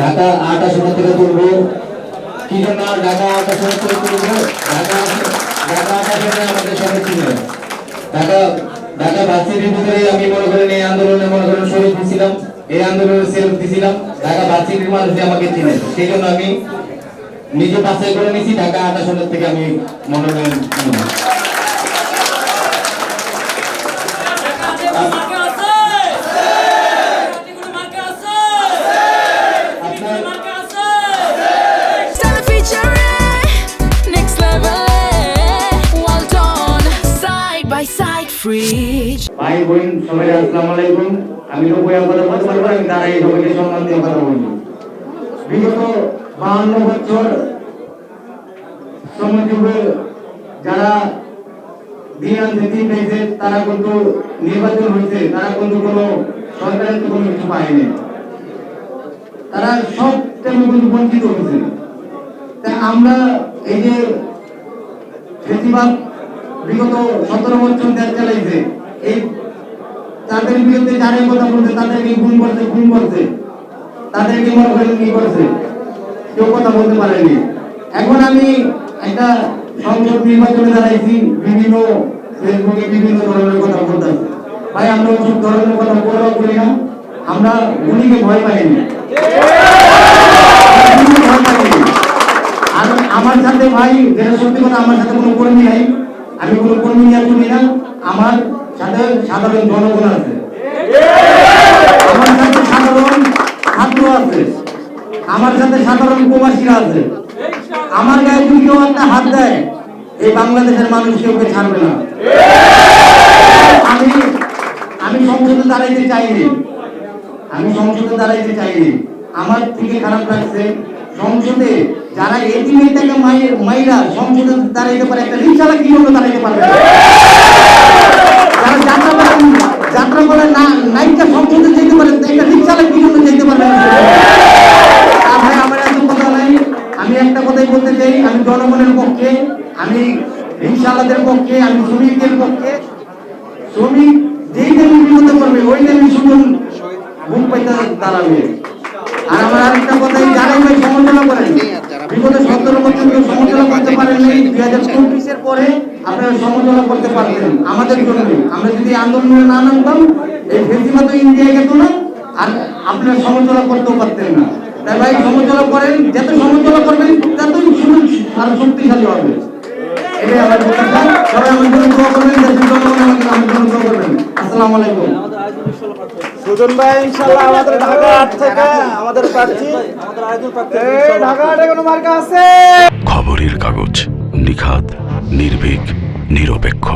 ঢাকা আট আসন থেকে তুলবো। কি জন্য ঢাকা আট আসন থেকে তুলবো। ঢাকা ঢাকা আট আসনে আমাদের সবাই ছিল ঢাকা ঢাকা ভার্সিটির ভিতরে আমি মনে করেন এই আন্দোলনে মনে করেন শহীদ দিয়েছিলাম এই আন্দোলনে সেলফ দিয়েছিলাম ঢাকা ভার্সিটির মানুষ আমাকে চিনে সেই জন্য আমি নিজে বাছাই করে নিয়েছি। ঢাকা আট আসনের থেকে আমি মনোনয়ন free. ভাই বোন, সবাই আসসালামু আলাইকুম। আমি বইয়া কথা বলতে পারব আমি দাঁড়াই সবাইকে সম্মান দিয়ে কথা বলব। বিগত বাহান্ন বছর শ্রমজীবী যারা দিন দিন পেয়েছে তারা কিন্তু নির্বাচন হয়েছে। তারা কিন্তু কোনো সরকারের কোনো কিছু পায়নি। তারা সব থেকে কিন্তু বঞ্চিত হয়েছে। তা আমরা এই যে বেশিরভাগ বিগত সতেরো বছর দেশ চালাইছে। এই তাদের বিরুদ্ধে যারাই কথা বলছে, তাদেরকে গুণ করছে গুণ করছে। তাদেরকে মনে করেন কি করছে? কেউ কথা বলতে পারেনি এখন আমি একটা সংসদ নির্বাচনে দাঁড়াইছি, বিভিন্ন ফেসবুকে বিভিন্ন ধরনের কথা বলতেছে। ভাই, আমরা ওসব ধরনের কথা বলা করি না। আমরা গুলিকে ভয় পাইনি আমার সাথে ভাই, যেটা সত্যি কথা, আমার সাথে কোনো কর্মী নাই। আমি কোনো কর্মী নিয়ে চলি না, আমার সাথে সাধারণ জনগণ আছে। আমার সাথে সাধারণ ছাত্র আছে। আমার সাথে সাধারণ প্রবাসীরা আছে। আমার গায়ে যদি কেউ একটা হাত দেয়, এই বাংলাদেশের মানুষ কেউ ছাড়বে না। আমি আমি সংসদে দাঁড়াইতে চাইনি। আমি সংসদে দাঁড়াইতে চাইনি। আমার থেকে খারাপ লাগছে সংসদে যারা এটিএম থেকে মাইরা, সংসদে দাঁড়াইতে পারে একটা রিক্সালা কি জন্য দাঁড়াইতে পারবে? যারা যাত্রা করেন যাত্রা করে না নাইটটা সংসদে যেতে পারেন তো একটা রিক্সালা কি জন্য যেতে পারবে ভাই, আমার এত কথা নাই। আমি একটা কথাই বলতে চাই, আমি জনগণের পক্ষে, আমি রিক্সাওয়ালাদের পক্ষে, আমি শ্রমিকদের পক্ষে, শ্রমিক যেই দামি বিপদে পড়বে ওই দামি শুধু বুক পাইতে দাঁড়াবে। আর আমার আরেকটা কথাই সমালোচনা করেন বিগত সতেরো বছর সমালোচনা করতে পারেননি। দুই হাজার চব্বিশের পরে আপনারা সমালোচনা করতে পারতেন আমাদের জন্য আমরা যদি আন্দোলনে না নামতাম এই ফেসিমা তো ইন্ডিয়া গেত না আর আপনারা সমালোচনা করতেও পারতেন না। তাই ভাই সমালোচনা করেন। যত সমালোচনা করবেন ততই শুধু আরও শক্তিশালী হবে। এটাই আমার কথা। সবাই আমার জন্য দোয়া করবেন দেশের জনগণ আমাকে আমার জন্য দোয়া করবেন। আসসালামু আলাইকুম। সুজন ভাই ইনশাল্লাহ আমাদের ঢাকা আট থেকে আমাদের প্রার্থী। এই ঢাকা আটে কোনো মার্কা আছে? খবরের কাগজ, নিখাত, নির্ভীক, নিরপেক্ষ।